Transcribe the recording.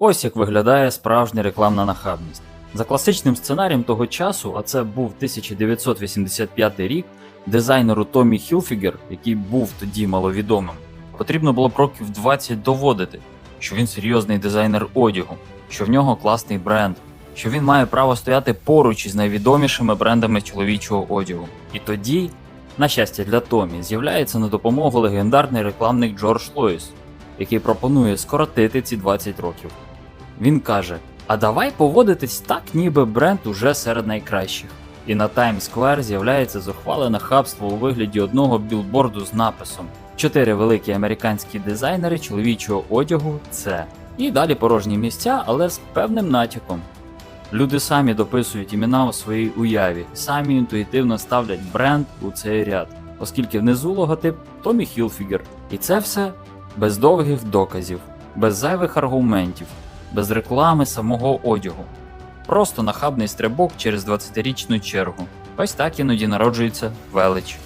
Ось як виглядає справжня рекламна нахабність. За класичним сценарієм того часу, а це був 1985 рік, дизайнеру Томі Хілфігер, який був тоді маловідомим, потрібно було б років 20 доводити, що він серйозний дизайнер одягу, що в нього класний бренд, що він має право стояти поруч із найвідомішими брендами чоловічого одягу. І тоді, на щастя для Томі, з'являється на допомогу легендарний рекламник Джордж Лоїс, який пропонує скоротити ці 20 років. Він каже: А давай поводитись так, ніби бренд уже серед найкращих. І на Square з'являється зухвале нахабство у вигляді одного білборду з написом: Чотири великі американські дизайнери чоловічого одягу це. І далі порожні місця, але з певним натяком. Люди самі дописують імена у своїй уяві, самі інтуїтивно ставлять бренд у цей ряд, оскільки внизу логотип Томі Хілфігер. І це все без довгих доказів, без зайвих аргументів, без реклами самого одягу. Просто нахабний стрибок через 20-річну чергу. Ось так іноді народжується велич.